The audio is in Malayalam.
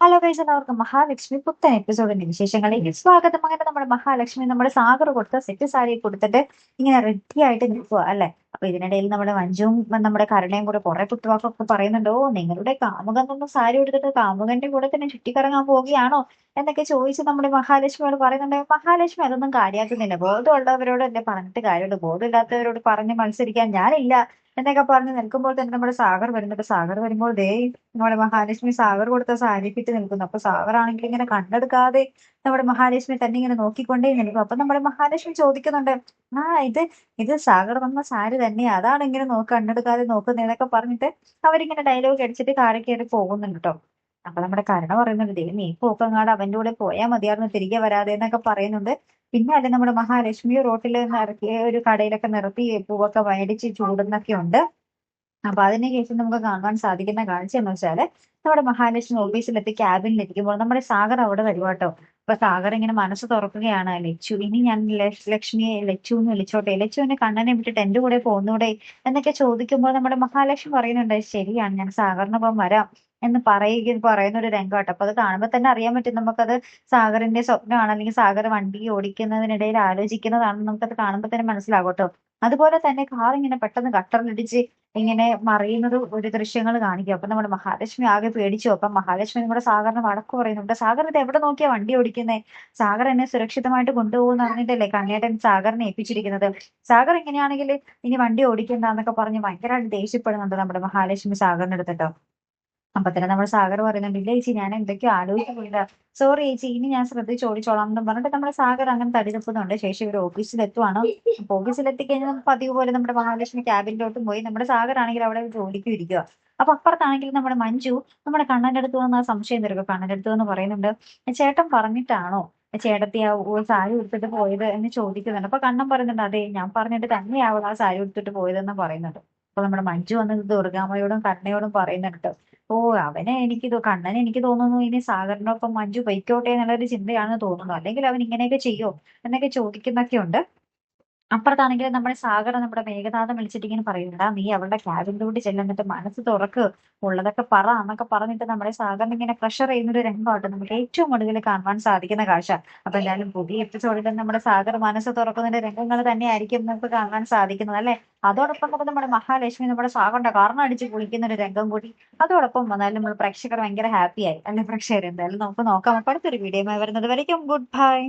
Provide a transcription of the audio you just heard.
ഹലോ ഗൈസ് എല്ലാവർക്കും മഹാലക്ഷ്മി പുത്തൻ എപ്പിസോഡിന്റെ വിശേഷങ്ങളിലേക്ക് സ്വാഗതം. അങ്ങനെ നമ്മുടെ മഹാലക്ഷ്മി നമ്മുടെ സാഗർ കൊടുത്ത സെറ്റ് സാരി കൊടുത്തിട്ട് ഇങ്ങനെ റെഡി ആയിട്ട് നിൽക്കുക അല്ലെ? അപ്പൊ ഇതിനിടയിൽ നമ്മുടെ മഞ്ജുവും നമ്മുടെ കരുണയും കൂടെ കുറെ കുത്തുവാക്കൊക്കെ പറയുന്നുണ്ടോ. നിങ്ങളുടെ കാമുകൻ ഒന്നും സാരി എടുത്തിട്ട് കാമുകന്റെ കൂടെ തന്നെ ചുറ്റിക്കറങ്ങാൻ പോവുകയാണോ? എന്നൊക്കെ ചോദിച്ച് നമ്മുടെ മഹാലക്ഷ്മിയോട് പറയുന്നുണ്ട്. മഹാലക്ഷ്മി അതൊന്നും കാര്യമാക്കുന്നില്ല ബോധമുള്ളവരോട് എന്നെ പറഞ്ഞിട്ട് കാര്യമുണ്ട് ബോധമില്ലാത്തവരോട് പറഞ്ഞ് മത്സരിക്കാൻ ഞാനില്ല. എന്നൊക്കെ പറഞ്ഞ് നിൽക്കുമ്പോൾ തന്നെ നമ്മുടെ സാഗർ വരുന്നുണ്ട്. സാഗർ വരുമ്പോൾ ദേ നമ്മുടെ മഹാലക്ഷ്മി സാഗർ കൊടുത്ത സാരി കിട്ടി നിൽക്കുന്നു. അപ്പൊ സാഗർ ആണെങ്കിൽ ഇങ്ങനെ കണ്ണെടുക്കാതെ നമ്മുടെ മഹാലക്ഷ്മി തന്നെ ഇങ്ങനെ നോക്കിക്കൊണ്ടേ നിൽക്കും അപ്പൊ നമ്മുടെ മഹാലക്ഷ്മി ചോദിക്കുന്നുണ്ട് ആ ഇത് ഇത് സാഗർ വന്ന സാരി തന്നെയാ. അതാണ് ഇങ്ങനെ നോക്ക് കണ്ണെടുക്കാതെ നോക്കുന്നതെന്നൊക്കെ പറഞ്ഞിട്ട് അവരിങ്ങനെ ഡയലോഗ് അടിച്ചിട്ട് കാറി കയറി പോകുന്നുണ്ട് കേട്ടോ അപ്പൊ നമ്മുടെ കരുണ പറയുന്നുണ്ട് ദേ നീ പോക്കങ്ങാട് അവന്റെ കൂടെ പോയാൽ മതിയായിരുന്നു തിരികെ വരാതെ എന്നൊക്കെ പറയുന്നുണ്ട്. പിന്നെ അല്ലെ നമ്മുടെ മഹാലക്ഷ്മി റോട്ടിൽ നിറക്കി ഒരു കടയിലൊക്കെ നിർത്തി പൂവൊക്കെ മേടിച്ച് ചൂടുന്നൊക്കെ ഉണ്ട്. അപ്പൊ അതിന് ശേഷം നമുക്ക് കാണുവാൻ സാധിക്കുന്ന കാഴ്ച എന്ന് വെച്ചാൽ നമ്മുടെ മഹാലക്ഷ്മി ഓഫീസിലെത്തി ക്യാബിനിൽ ഇരിക്കുമ്പോൾ നമ്മുടെ സാഗർ അവിടെ വരുവാട്ടോ അപ്പൊ സാഗർ ഇങ്ങനെ മനസ്സ് തുറക്കുകയാണ്. ലച്ചു ഇനി ഞാൻ ലക്ഷ്മിയെ ലച്ചു എന്ന് വിളിച്ചോട്ടെ ലച്ചുവിനെ കണ്ണനെ വിട്ടിട്ട് എന്റെ കൂടെ പോകുന്നൂടെ എന്നൊക്കെ ചോദിക്കുമ്പോൾ നമ്മുടെ മഹാലക്ഷ്മി പറയുന്നുണ്ട് ശരിയാണ് ഞാൻ സാഗറിനൊപ്പം വരാം. എന്ന് പറയുക പറയുന്ന ഒരു രംഗമാട്ടോ. അപ്പൊ അത് കാണുമ്പോൾ തന്നെ അറിയാൻ പറ്റും നമുക്കത് സാഗറിന്റെ സ്വപ്നമാണ് അല്ലെങ്കിൽ സാഗർ വണ്ടി ഓടിക്കുന്നതിനിടയിൽ ആലോചിക്കുന്നതാണെന്ന് നമുക്കത് കാണുമ്പോൾ തന്നെ മനസ്സിലാകും കേട്ടോ. അതുപോലെ തന്നെ കാർ ഇങ്ങനെ പെട്ടെന്ന് കട്ടറിലിടിച്ച് ഇങ്ങനെ മറിയുന്നത് ഒരു ദൃശ്യങ്ങൾ കാണിക്കും. അപ്പൊ നമ്മുടെ മഹാലക്ഷ്മി ആകെ പേടിച്ചു. അപ്പൊ മഹാലക്ഷ്മി നമ്മുടെ സാഗറിന് വടക്ക് പറയുന്നുണ്ട് സാഗർ ഇത് എവിടെ നോക്കിയാ വണ്ടി ഓടിക്കുന്നേ? സാഗർ എന്നെ സുരക്ഷിതമായിട്ട് കൊണ്ടുപോകുന്ന പറഞ്ഞിട്ടല്ലേ കണ്ണേട്ടൻ സാഗറിനെ ഏൽപ്പിച്ചിരിക്കുന്നത്? സാഗർ ഇങ്ങനെയാണെങ്കിൽ ഇനി വണ്ടി ഓടിക്കണ്ട എന്നൊക്കെ പറഞ്ഞ് ഭയങ്കരമായിട്ട് ദേഷ്യപ്പെടുന്നുണ്ട് നമ്മുടെ മഹാലക്ഷ്മി സാഗറിന് അടുത്തിട്ടോ അപ്പൊ തന്നെ നമ്മുടെ സാഗർ പറയുന്നുണ്ട് ഇല്ല ചേച്ചി ഞാൻ എന്തൊക്കെയോ ആലോചിക്കുന്നില്ല സോറി ചേച്ചി ഇനി ഞാൻ ശ്രദ്ധിച്ച് ഓടിച്ചോളാം എന്നും പറഞ്ഞിട്ട് നമ്മുടെ സാഗർ അങ്ങനെ തടിതപ്പുന്നുണ്ട് ശേഷം ഇവർ ഓഫീസിൽ എത്തുവാണ്. അപ്പൊ ഓഫീസിൽ എത്തിക്കഴിഞ്ഞാൽ പതിവ് പോലെ നമ്മുടെ മഹാലക്ഷ്മി ക്യാബിനിലോട്ടും പോയി നമ്മുടെ സാഗർ ആണെങ്കിൽ അവിടെ ജോലിക്ക് ഇരിക്കുക അപ്പൊ അപ്പുറത്താണെങ്കിൽ നമ്മുടെ മഞ്ജു നമ്മുടെ കണ്ണന്റെ അടുത്ത് വന്ന് ആ സംശയം തരുമോ കണ്ണന്റെ അടുത്ത് എന്ന് പറയുന്നുണ്ട് ചേട്ടൻ പറഞ്ഞിട്ടാണോ ചേട്ടത്തി ആ സാരി ഉടുത്തിട്ട് പോയത്? എന്ന് ചോദിക്കുന്നുണ്ട്. അപ്പൊ കണ്ണൻ പറയുന്നുണ്ട് അതെ ഞാൻ പറഞ്ഞിട്ട് തന്നെയാവും ആ സാരി ഉടുത്തിട്ട് പോയതെന്ന് പറയുന്നുണ്ട്. അപ്പൊ നമ്മുടെ മഞ്ജു വന്ന് ദുർഗാമ്മയോടും കണ്ണയോടും പറയുന്നുണ്ട്. ഓ അവനെ എനിക്ക് കണ്ണൻ എനിക്ക് തോന്നുന്നു ഇനി സാഗറിനൊപ്പം മഞ്ജു പൊയ്ക്കോട്ടെ എന്നുള്ളൊരു ചിന്തയാണെന്ന് തോന്നുന്നു. അല്ലെങ്കിൽ അവൻ ഇങ്ങനെയൊക്കെ ചെയ്യോ? എന്നൊക്കെ ചോദിക്കുന്നൊക്കെ ഉണ്ട് അപ്പുറത്താണെങ്കിൽ നമ്മുടെ സാഗർ നമ്മുടെ മേഘനാഥം വിളിച്ചിട്ട് ഇങ്ങനെ പറയുന്നുണ്ടാ നീ അവളുടെ ക്യാബിനിലോട്ട് ചെല്ലുന്നിട്ട് മനസ്സ് തുറക്ക്. ഉള്ളതൊക്കെ പറ. എന്നൊക്കെ പറഞ്ഞിട്ട് നമ്മുടെ സാഗറിനെ ഇങ്ങനെ പ്രഷർ ചെയ്യുന്ന ഒരു രംഗമായിട്ട് നമുക്ക് ഏറ്റവും ഒടുവിൽ കാണുവാൻ സാധിക്കുന്ന കാഴ്ച. അപ്പൊ എന്തായാലും പുതിയ എപ്പിസോഡിൽ നമ്മുടെ സാഗർ മനസ്സ് തുറക്കുന്നതിന്റെ രംഗങ്ങൾ തന്നെയായിരിക്കും നമുക്ക് കാണാൻ സാധിക്കുന്നത് അല്ലെ? അതോടൊപ്പം തന്നെ നമ്മുടെ മഹാലക്ഷ്മി നമ്മുടെ സാഗറിന്റെ കാരണം അടിച്ച് കുളിക്കുന്ന ഒരു രംഗം കൂടി അതോടൊപ്പം വന്നാലും നമ്മൾ പ്രേക്ഷകർ ഭയങ്കര ഹാപ്പിയായി അല്ലെ പ്രേക്ഷകർ എന്തായാലും നമുക്ക് നോക്കാം. അപ്പൊ അടുത്തൊരു വീഡിയോ വരുന്നത് വരയ്ക്കും. Good bye